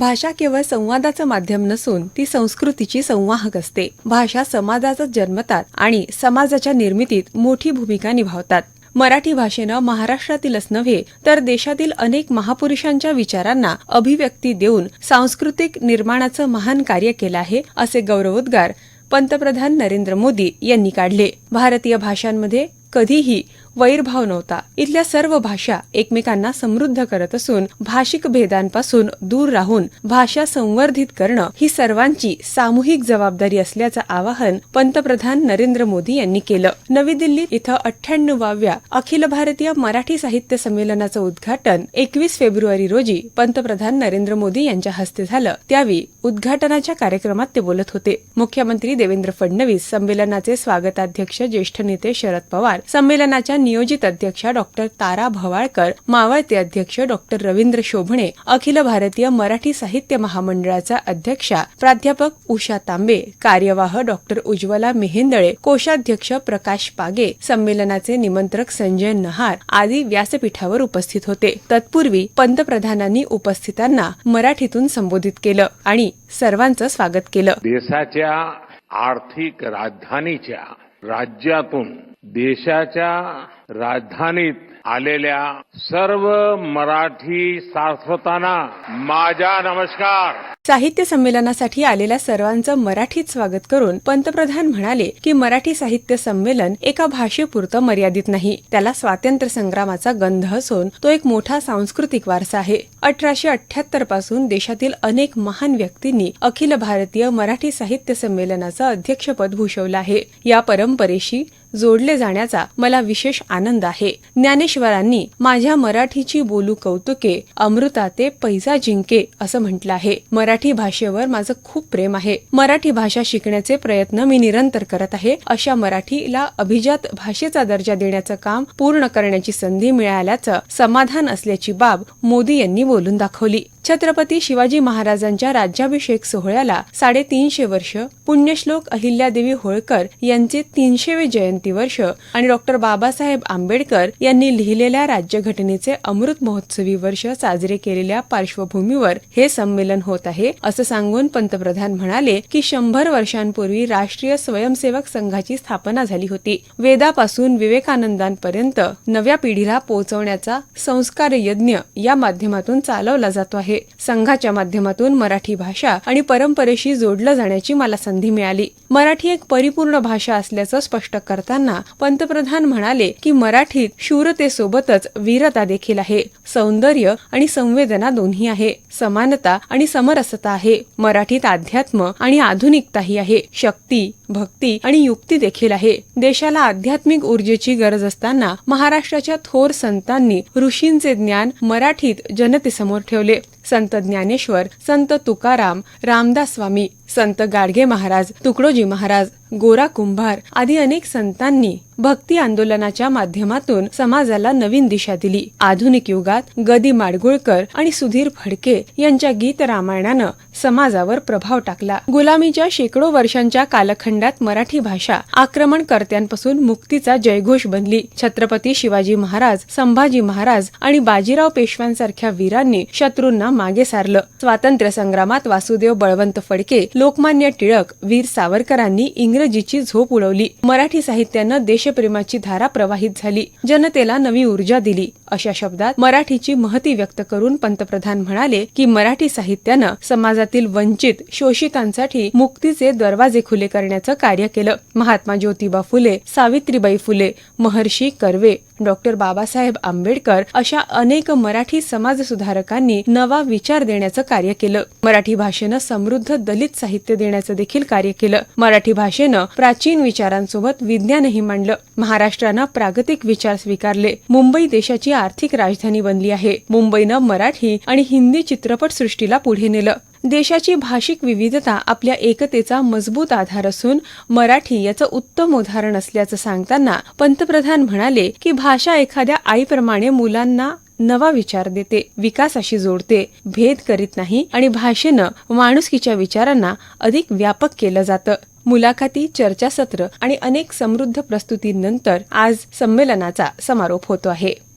भाषा केवळ संवादाचं माध्यम नसून ती संस्कृतीची संवाहक असते. भाषा समाजाचा जन्मतात आणि समाजाच्या निर्मितीत मोठी भूमिका निभावतात. मराठी भाषेनं महाराष्ट्रातीलच नव्हे तर देशातील अनेक महापुरुषांच्या विचारांना अभिव्यक्ती देऊन सांस्कृतिक निर्माणाचं महान कार्य केलं आहे असे गौरवोद्गार पंतप्रधान नरेंद्र मोदी यांनी काढले. भारतीय भाषांमध्ये कधीही वैरभाव नव्हता. इथल्या सर्व भाषा एकमेकांना समृद्ध करत असून भाषिक भेदांपासून दूर राहून भाषा संवर्धित करणं ही सर्वांची सामूहिक जबाबदारी असल्याचं आवाहन पंतप्रधान नरेंद्र मोदी यांनी केलं. नवी दिल्लीत इथं अठ्ठ्याण्णवाव्या अखिल भारतीय मराठी साहित्य संमेलनाचं उद्घाटन एकवीस फेब्रुवारी रोजी पंतप्रधान नरेंद्र मोदी यांच्या हस्ते झालं. त्यावेळी उद्घाटनाच्या कार्यक्रमात ते बोलत होते. मुख्यमंत्री देवेंद्र फडणवीस संमेलनाचे स्वागताध्यक्ष ज्येष्ठ नेते शरद पवार संमेलनाच्या नियोजित अध्यक्षा डॉक्टर तारा भवाळकर मावळते अध्यक्ष डॉक्टर रवींद्र शोभणे अखिल भारतीय मराठी साहित्य महामंडळाचा अध्यक्षा प्राध्यापक उषा तांबे कार्यवाह डॉक्टर उज्ज्वला मेहेंदळे कोषाध्यक्ष प्रकाश पागे संमेलनाचे निमंत्रक संजय नहार आदी व्यासपीठावर उपस्थित होते. तत्पूर्वी पंतप्रधानांनी उपस्थितांना मराठीतून संबोधित केलं आणि सर्वांचं स्वागत केलं. देशाच्या आर्थिक राजधानीच्या राज्यातून देशाच्या राजधानीत आलेल्या सर्व मराठी शाश्वतांना माझा नमस्कार. साहित्य संमेलनासाठी आलेल्या सर्वांचं मराठीत स्वागत करून पंतप्रधान म्हणाले की मराठी साहित्य संमेलन एका भाषेपुरतं मर्यादित नाही. त्याला स्वातंत्र्य संग्रामाचा गंध असून तो एक मोठा सांस्कृतिक वारसा आहे. अठराशे अठ्याहत्तरपासून देशातील अनेक महान व्यक्तींनी अखिल भारतीय मराठी साहित्य संमेलनाचं अध्यक्षपद भूषवलं आहे. या परंपरेशी जोडले जाण्याचा मला विशेष आनंद आहे. ज्ञानेश्वरांनी माझ्या मराठीची बोलू कौतुके अमृता ते पैजा जिंके असं म्हटलं आहे. मराठी भाषेवर माझं खूप प्रेम आहे. मराठी भाषा शिकण्याचे प्रयत्न मी निरंतर करत आहे. अशा मराठीला अभिजात भाषेचा दर्जा देण्याचं काम पूर्ण करण्याची संधी मिळाल्याचं समाधान असल्याची बाब मोदी यांनी बोलून दाखवली. छत्रपती शिवाजी महाराजांच्या राज्याभिषेक सोहळ्याला साडेतीनशे वर्ष पुण्यश्लोक अहिल्यादेवी होळकर यांचे तीनशेवे जयंती वर्ष आणि डॉक्टर बाबासाहेब आंबेडकर यांनी लिहिलेल्या राज्यघटनेचे अमृत महोत्सवी वर्ष साजरे केलेल्या पार्श्वभूमीवर हे संमेलन होत आहे. असं सांगून पंतप्रधान म्हणाले की शंभर वर्षांपूर्वी राष्ट्रीय स्वयंसेवक संघाची स्थापना झाली होती. वेदापासून विवेकानंदांपर्यंत नव्या पिढीला पोहोचवण्याचा संस्कार यज्ञ या माध्यमातून चालवला जातो आहे. संघाच्या माध्यमातून मराठी भाषा आणि परंपरेशी जोडलं जाण्याची मला संधी मिळाली. मराठी एक परिपूर्ण भाषा असल्याचं स्पष्ट करताना पंतप्रधान म्हणाले की मराठीत शूरतेसोबतच वीरता देखील आहे सौंदर्य आणि संवेदना दोन्ही आहे समानता आणि समरसता आहे. मराठीत अध्यात्म आणि आधुनिकताही आहे शक्ती भक्ती आणि युक्ती देखील आहे. देशाला आध्यात्मिक ऊर्जेची गरज असताना महाराष्ट्राच्या थोर संतांनी ऋषींचे ज्ञान मराठीत जनतेसमोर ठेवले. संत ज्ञानेश्वर संत तुकाराम रामदास स्वामी संत गाडगे महाराज तुकडोजी महाराज गोरा कुंभार आदी अनेक संतांनी भक्ती आंदोलनाच्या माध्यमातून समाजाला नवीन दिशा दिली. आधुनिक युगात गदी माडगुळकर आणि सुधीर फडके यांच्या गीत रामायणानं समाजावर प्रभाव टाकला. गुलामीच्या शेकडो वर्षांच्या कालखंडात मराठी भाषा आक्रमणकर्त्यांपासून मुक्तीचा जयघोष बनली. छत्रपती शिवाजी महाराज संभाजी महाराज आणि बाजीराव पेशव्यांसारख्या वीरांनी शत्रूंना मागे सारलं. स्वातंत्र्य संग्रामात वासुदेव बळवंत फडके लोकमान्य टिळक वीर सावरकरांनी इंग्रज इंग्रजीची झोप उडवली. मराठी साहित्यानं देशप्रेमाची धारा प्रवाहित झाली. जनतेला नवी ऊर्जा दिली. अशा शब्दात मराठीची महती व्यक्त करून पंतप्रधान म्हणाले की मराठी साहित्यानं समाजातील वंचित शोषितांसाठी मुक्तीचे दरवाजे खुले करण्याचं कार्य केलं. महात्मा ज्योतिबा फुले सावित्रीबाई फुले महर्षी कर्वे डॉक्टर बाबासाहेब आंबेडकर अशा अनेक मराठी समाजसुधारकांनी नवा विचार देण्याचं कार्य केलं. मराठी भाषेनं समृद्ध दलित साहित्य देण्याचं देखील कार्य केलं. मराठी भाषेनं प्राचीन विचारांसोबत विज्ञानही मांडलं. महाराष्ट्रानं प्रागतिक विचार स्वीकारले. मुंबई देशाची आर्थिक राजधानी बनली आहे. मुंबईनं मराठी आणि हिंदी चित्रपट सृष्टीला पुढे नेलं. देशाची भाषिक विविधता आपल्या एकतेचा मजबूत आधार असून मराठी याचं उत्तम उदाहरण असल्याचं सांगताना पंतप्रधान म्हणाले की भाषा एखाद्या आईप्रमाणे मुलांना नवा विचार देते विकासाशी जोडते भेद करीत नाही आणि भाषेनं माणुसकीच्या विचारांना अधिक व्यापक केलं जातं. मुलाखती चर्चासत्र आणि अनेक समृद्ध प्रस्तुतींनंतर आज संमेलनाचा समारोप होतो आहे.